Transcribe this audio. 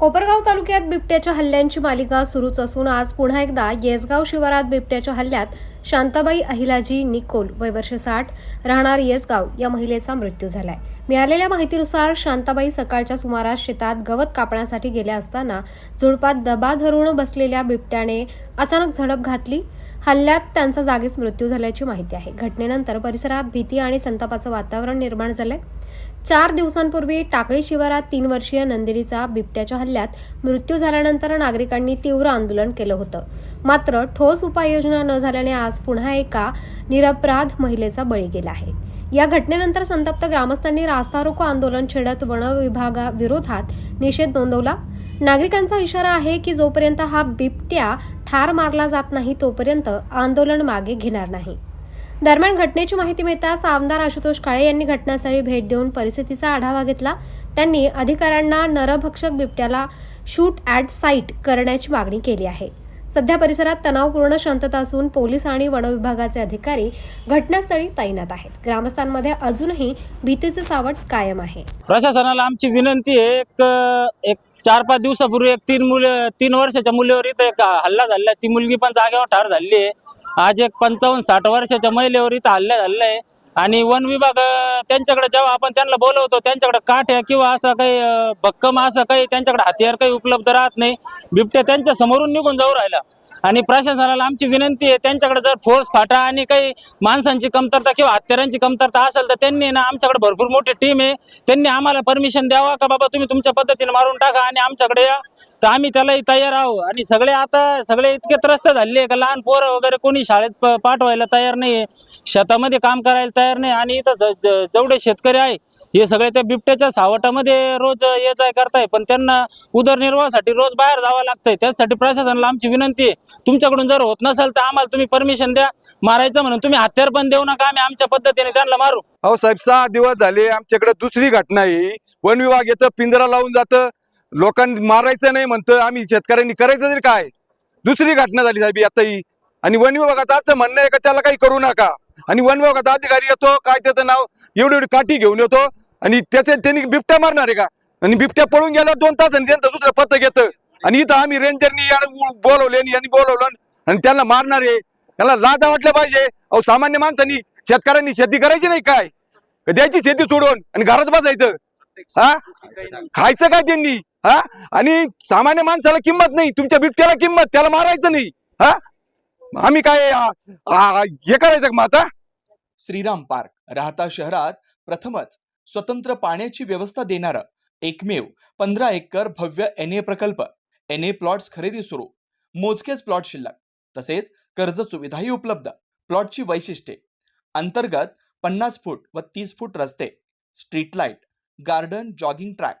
कोपरगाव तालुक्यात बिबट्याच्या हल्ल्यांची मालिका सुरूच असून आज पुन्हा एकदा येसगाव शिवारात बिबट्याच्या हल्ल्यात शांताबाई अहिलाजी निकोल वय वर्ष साठ राहणार येसगाव या महिलेचा मृत्यू झालाय. मिळालेल्या माहितीनुसार शांताबाई सकाळच्या सुमारास शेतात गवत कापण्यासाठी गेल्या असताना झुडपात दबा धरून बसलेल्या बिबट्याने अचानक झडप घातली. हल्ल्यात त्यांचा जागीच मृत्यू झाल्याची माहिती आहे. घटनेनंतर परिसरात भीती आणि संतापाचं वातावरण निर्माण झालंय. चार दिवसांपूर्वी टाकळी शिवारात तीन वर्षीय नंदिनीचा बिबट्याच्या हल्ल्यात मृत्यू झाल्यानंतर नागरिकांनी तीव्र आंदोलन केलं होतं. मात्र ठोस उपाययोजना न झाल्याने आज पुन्हा एका निरपराध महिलेचा बळी गेला आहे. या घटनेनंतर संतप्त ग्रामस्थांनी रास्ता रोको आंदोलन छेडत वन विभागाविरोधात निषेध नोंदवला. नागरिकांचा इशारा आहे की जोपर्यंत हा बिबट्या ठार मारला जात नाही तोपर्यंत आंदोलन मागे घेणार नाही. दरम्यान घटनेची माहिती मिळताच आमदार आशुतोष काळे यांनी घटनास्थळी भेट देऊन परिस्थितीचा आढावा घेतला. त्यांनी अधिकाऱ्यांना नरभक्षक बिबट्याला शूट ॲट साईट करण्याची मागणी केली आहे. सध्या परिसरात तणावपूर्ण शांतता असून पोलीस आणि वन विभागाचे अधिकारी घटनास्थळी तैनात आहेत. ग्रामस्थांमध्ये अजूनही भीतीचे सावट कायम आहे. प्रशासनाला आमची विनंती आहे एक एक चार पाच दिवसापूर्वी एक तीन मुले तीन वर्षाच्या मुलीवर इथं एक हल्ला झाला ती मुलगी पण जागेवर ठार झाली आहे. आज एक पंचावन्न साठ वर्षाच्या महिलेवर इथं हल्ला झालेला आहे. आणि वन विभाग त्यांच्याकडे जेव्हा आपण त्यांना बोलवतो त्यांच्याकडे काठ्या किंवा असं काही भक्कम असं काही त्यांच्याकडे हथियार काही उपलब्ध राहत नाही. बिबट्या त्यांच्या समोरून निघून जाऊ राहिला. आणि प्रशासनाला आमची विनंती आहे त्यांच्याकडे जर फोर्स फाटा आणि काही माणसांची कमतरता किंवा हत्यारांची कमतरता असेल तर त्यांनी ना आमच्याकडे भरपूर मोठी टीम आहे. त्यांनी आम्हाला परमिशन द्यावा का बाबा तुम्ही तुमच्या पद्धतीने मारून टाका आणि आमच्याकडे या. तर आम्ही त्यालाही तयार आहोत. आणि सगळे आता सगळे इतके त्रस्त झाले का लहान पोरं वगैरे कोणी शाळेत पाठवायला तयार नाही शेतामध्ये काम करायला तयार नाही. आणि इथं जेवढे शेतकरी आहे हे सगळे त्या बिबट्याच्या सावटामध्ये रोज ये जाय करताय. पण त्यांना उदरनिर्वाहासाठी रोज बाहेर जावं लागतंय. त्यासाठी प्रशासनाला आमची विनंती आहे. तुमच्याकडून जर होत नसेल तर आम्हाला तुम्ही परमिशन द्या. मारायचं म्हणून तुम्ही हत्यार पण देऊ नका. आम्ही आमच्या पद्धतीने त्यांना मारू. अहो साहेब सहा दिवस झाले. आमच्याकडे दुसरी घटना आहे. वन विभाग येतं पिंजरा लावून जातं. लोकांनी मारायचं नाही म्हणतं आम्ही शेतकऱ्यांनी करायचं तरी काय? दुसरी घटना झाली साहेब आता ही आणि वन विभागाचं असं म्हणणं आहे का त्याला काही करू नका. आणि वन विभागाचा अधिकारी येतो काय त्याचं नाव एवढी एवढी काठी घेऊन येतो आणि त्याचे त्यांनी बिबट्या मारणार आहे का? आणि बिबट्या पळून गेला दोन तास आणि त्यांचं दुसरं पथक येतं. आणि इथं आम्ही रेंजरनी बोलवले आणि यांनी बोलवलं आणि त्यांना मारणार आहे. त्याला लाजा वाटलं पाहिजे. अहो सामान्य माणसांनी शेतकऱ्यांनी शेती करायची नाही काय? द्यायची शेती सोडून आणि घरात बसायचं. हा? खायचं काय त्यांनी? हा? आणि सामान्य माणसाला किंमत नाही. तुमच्या बिबट्याला किंमत त्याला मारायचं नाही. हा? आम्ही काय हे करायचं माता श्रीराम पार्क राहता शहरात प्रथमच स्वतंत्र पाण्याची व्यवस्था देणारा एकमेव पंधरा एकर भव्य एन ए प्रकल्प एन ए प्लॉट्स खरेदी सुरू. मोजकेच प्लॉट शिल्लक तसेच कर्ज सुविधाही उपलब्ध. प्लॉटची वैशिष्ट्ये. अंतर्गत पन्नास फूट व तीस फूट रस्ते street light garden jogging track